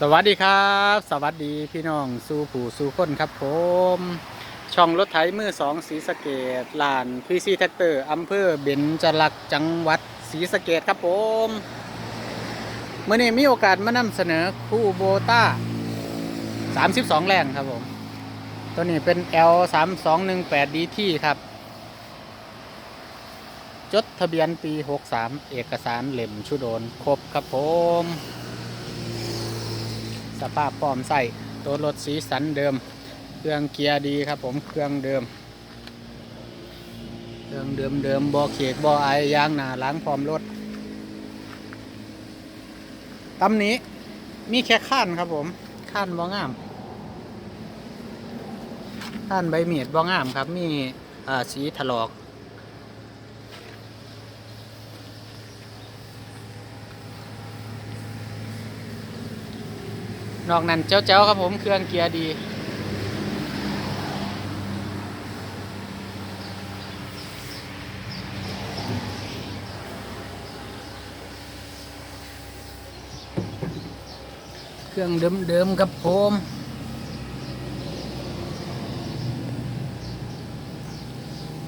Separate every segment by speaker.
Speaker 1: สวัสดีครับ สวัสดีพี่น้องสู่ผู้สู่คนครับผม ช่องรถไถมือสองสีสะเกตลานพีซีแท็กเตอร์อำเภอเบญจลักษ์จังหวัดศรีสะเกดครับผมเมื่อนี้มีโอกาสมานำเสนอคู่โบต้า 32 แรงครับผม ตัวนี้เป็น L 3 2 1 8 DT ครับ จดทะเบียนปี 63 เอกสารเล่มชุดโอนครบครับผม สภาพพร้อมใส่ตัวรถสีสันเดิม เครื่องเกียร์ดีครับผมเครื่องเดิม เครื่องเดิมเดิมบอเขกบอไอยางหนาล้างพร้อมรถตำนี้มีแค่ข้านครับผมข้านบองามข้านใบเมียดบองามครับมีสีถลอก นอกนั้นเจ้าเจ้าครับผมเครื่องเกียร์ดี เครื่องเดิมๆครับผม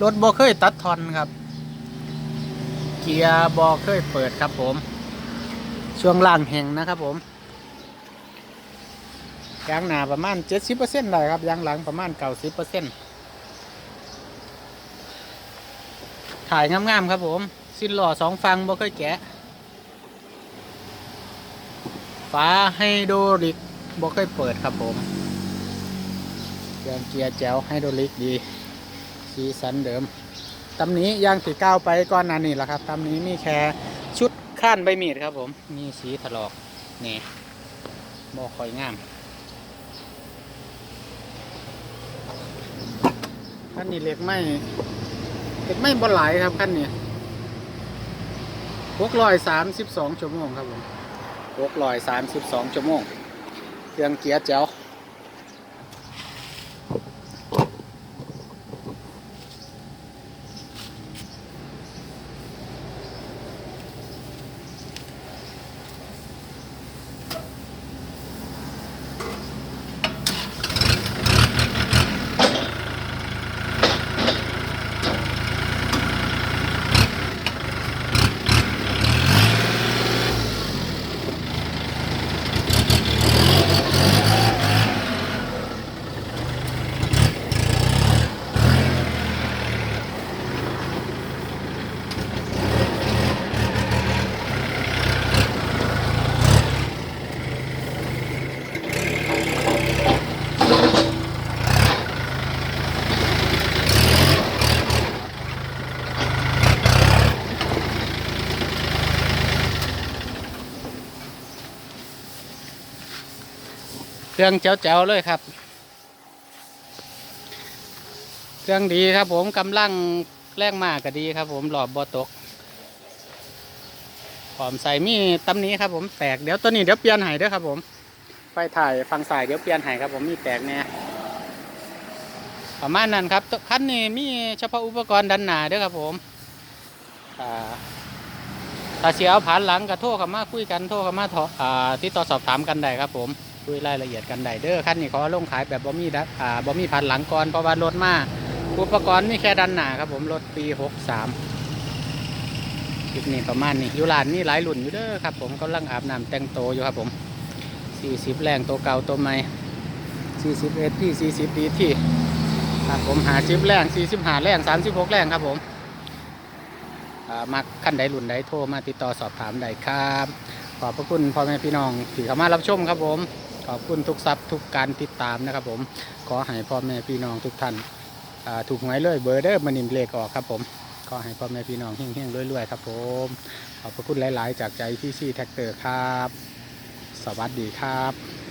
Speaker 1: รถบอเคยตัดทอนครับ เกียร์บอเคยเปิดครับผม ช่วงล่างแห่งนะครับผม ยางหนาประมาณ 70%ได้ครับยางหลังประมาณ 90%ถ่ายงามๆครับผม สิ้นหล่อสองฟังบ่เคยแกะฝาไฮโดรลิกบ่เคยเปิดครับผมเครื่องเกียร์แจ๋วไฮโดรลิกดีสีสันเดิมตำนี้ยางสีก้าวไปก่อนหนานี่แหละครับตำนี้มีแค่ชุดข้านใบมีดครับผม มีสีถลอกนี่บ่ค่อยงาม ขั้นนี้เหล็กไม่เหล็กไม่บ่หลครับขั้นนี้หกร้อยสามสิบสองชั่วโมงครับผมหกร้อยสามสิบสองชั่วโมงเครื่องเกียร์เจ๋ว เครื่องแจ๋วๆเลยครับ เครื่องดีครับผมกำลังแรงมากก็ดีครับ ผมหลอบบอตกพร้อมใส่มีตำหนี้ครับผมแตกเดี๋ยวตัวนี้เดี๋ยวเปลี่ยนให้เด้อครับ ผมไฟถ่ายฟังสายเดี๋ยวเปลี่ยนให้ครับ ผมมีแตกเนี่ยประมาณนั้นครับตัวคันนี้มีเฉพาะอุปกรณ์ดันหนาเด้อครับผมอ่าถ้าเสียเอาผ่านหลังก็โทรเข้ามาคุยกันโทรเข้ามาที่ต่อสอบถามกันได้ครับผม คุยรายละเอียดกันได้เด้อคันนี้เขาลงขายแบบบ่มีดัดอ่าบ่มีพันหลังก่อนเพราะว่ารถมาอุปกรณ์มีแค่ดันหนาครับผมรถปี 63คลิปนี้ประมาณนี้อยู่ร้านนี่หลายรุ่นอยู่เด้อครับผมกำลังอาบน้ำแต่งโตวอยู่ครับผม 40 แรงตัวเก่าตัวใหม่40เอที่40ดีที่ครับผมหาจิบแรง45แรง36แรงครับผมอ่าขั้นใดรุ่นใดโทรมาติดต่อสอบถามได้ครับ ขอบพระคุณพ่อแม่พี่น้องที่เข้ามารับชมครับผม ขอบคุณทุกซับทุกการติดตามนะครับผม ขอให้พ่อแม่พี่น้องทุกท่านถูกหวยเลยเบอร์เดอร์มันนิมเลขออกครับผมขอให้พ่อแม่พี่น้องเฮงๆรวยๆครับผม ขอบพระคุณหลาย ๆ จากใจพี่ซี่แท็กเตอร์ครับ สวัสดีครับ